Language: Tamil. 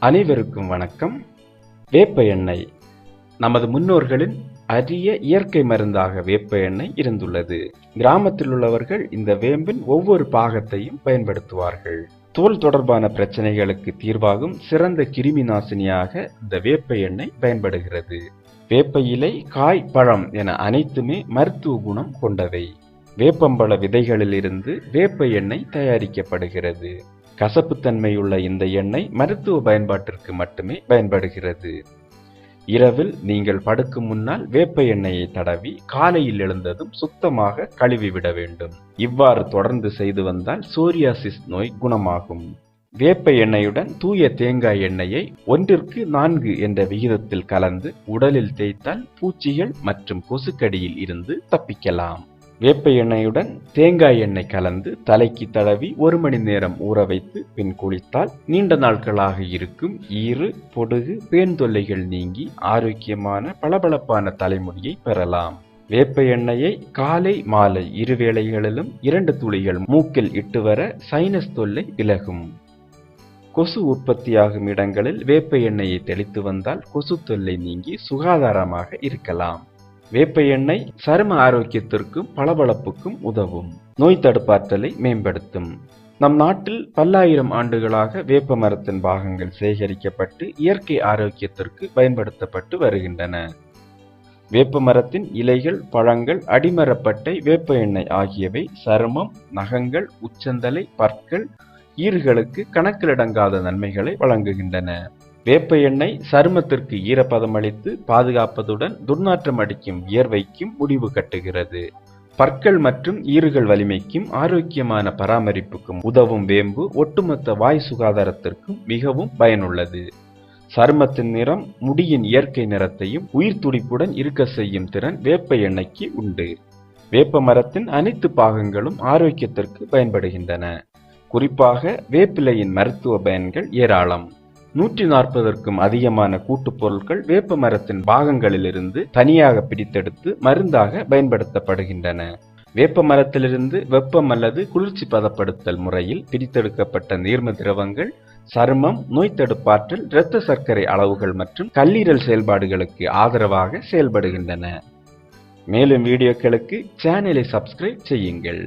அனைவருக்கும் வணக்கம். வேப்ப எண்ணெய். நமது முன்னோர்களின் அரிய இயற்கை மருந்தாக வேப்ப எண்ணெய் இருந்துள்ளது. கிராமத்தில் உள்ளவர்கள் இந்த வேம்பின் ஒவ்வொரு பாகத்தையும் பயன்படுத்துவார்கள். தோல் தொடர்பான பிரச்சனைகளுக்கு தீர்வாகும் சிறந்த கிருமி நாசினியாக இந்த வேப்ப எண்ணெய் பயன்படுகிறது. வேப்ப இலை காய் பழம் என அனைத்துமே மருத்துவ குணம் கொண்டவை. வேப்பம்பழ விதைகளிலிருந்து வேப்ப எண்ணெய் தயாரிக்கப்படுகிறது. கசப்புத்தன்மையுள்ள இந்த எண்ணெய் மருத்துவ பயன்பாட்டிற்கு மட்டுமே பயன்படுகிறது. இரவில் நீங்கள் படுக்கும் முன்னால் வேப்ப எண்ணெயை தடவி காலையில் எழுந்ததும் சுத்தமாக கழுவிவிட வேண்டும். இவ்வாறு தொடர்ந்து செய்து வந்தால் சோரியாசிஸ் நோய் குணமாகும். வேப்ப எண்ணெயுடன் தூய தேங்காய் எண்ணெயை ஒன்றிற்கு நான்கு என்ற விகிதத்தில் கலந்து உடலில் தேய்த்தால் பூச்சிகள் மற்றும் கொசுக்கடியில் இருந்து தப்பிக்கலாம். வேப்ப எண்ணெயுடன் தேங்காய் எண்ணெய் கலந்து தலைக்கு தடவி ஒரு மணி நேரம் ஊற வைத்து பின் குளித்தால் நீண்ட நாட்களாக இருக்கும் ஈறு பொடுகு பேன் தொல்லைகள் நீங்கி ஆரோக்கியமான பளபளப்பான தலைமுடியை பெறலாம். வேப்ப எண்ணெயை காலை மாலை இரு வேளைகளிலும் இரண்டு துளிகள் மூக்கில் இட்டு வர சைனஸ் தொல்லை விலகும் கொசு உற்பத்தியாகும் இடங்களில் வேப்ப எண்ணெயை தெளித்து வந்தால் கொசு தொல்லை நீங்கி சுகாதாரமாக இருக்கலாம். வேப்ப எண்ணெய் சரும ஆரோக்கியத்திற்கும் பளபளப்புக்கும் உதவும். நோய் தடுப்பாற்றலை மேம்படுத்தும். நம் நாட்டில் பல்லாயிரம் ஆண்டுகளாக வேப்ப மரத்தின் பாகங்கள் சேகரிக்கப்பட்டு இயற்கை ஆரோக்கியத்திற்கு பயன்படுத்தப்பட்டு வருகின்றன. வேப்ப மரத்தின் இலைகள் பழங்கள் அடிமரப்பட்டை வேப்ப எண்ணெய் ஆகியவை சருமம் நகங்கள் உச்சந்தலை பற்கள் ஈறுகளுக்கு கணக்கிலடங்காத நன்மைகளை வழங்குகின்றன. வேப்ப எண்ணெய் சருமத்திற்கு ஈரப்பதம் அளித்து பாதுகாப்பதுடன் துர்நாற்றம் அடிக்கும் வியர்வைக்கும் முடிவு கட்டுகிறது. பற்கள் மற்றும் ஈறுகள் வலிமைக்கும் ஆரோக்கியமான பராமரிப்புக்கும் உதவும் வேம்பு ஒட்டுமொத்த வாய் சுகாதாரத்திற்கும் மிகவும் பயனுள்ளது. சருமத்தின் நிறம் முடியின் இயற்கை நிறத்தையும் உயிர் துடிப்புடன் இருக்க செய்யும் திறன் வேப்ப எண்ணெய்க்கு உண்டு. வேப்ப மரத்தின் அனைத்து பாகங்களும் ஆரோக்கியத்திற்கு பயன்படுகின்றன. குறிப்பாக வேப்பிலையின் மருத்துவ பயன்கள் ஏராளம். நூற்றி நாற்பதற்கும் அதிகமான கூட்டுப் பொருட்கள் வேப்ப மரத்தின் பாகங்களிலிருந்து தனியாக பிடித்தெடுத்து மருந்தாக பயன்படுத்தப்படுகின்றன. வேப்ப மரத்திலிருந்து வெப்பம் அல்லது குளிர்ச்சி பதப்படுத்தல் முறையில் பிரித்தெடுக்கப்பட்ட நீர்ம திரவங்கள் சருமம் நோய் தடுப்பாற்றல் இரத்த சர்க்கரை அளவுகள் மற்றும் கல்லீரல் செயல்பாடுகளுக்கு ஆதரவாக செயல்படுகின்றன. மேலும் வீடியோக்களுக்கு சேனலை சப்ஸ்கிரைப் செய்யுங்கள்.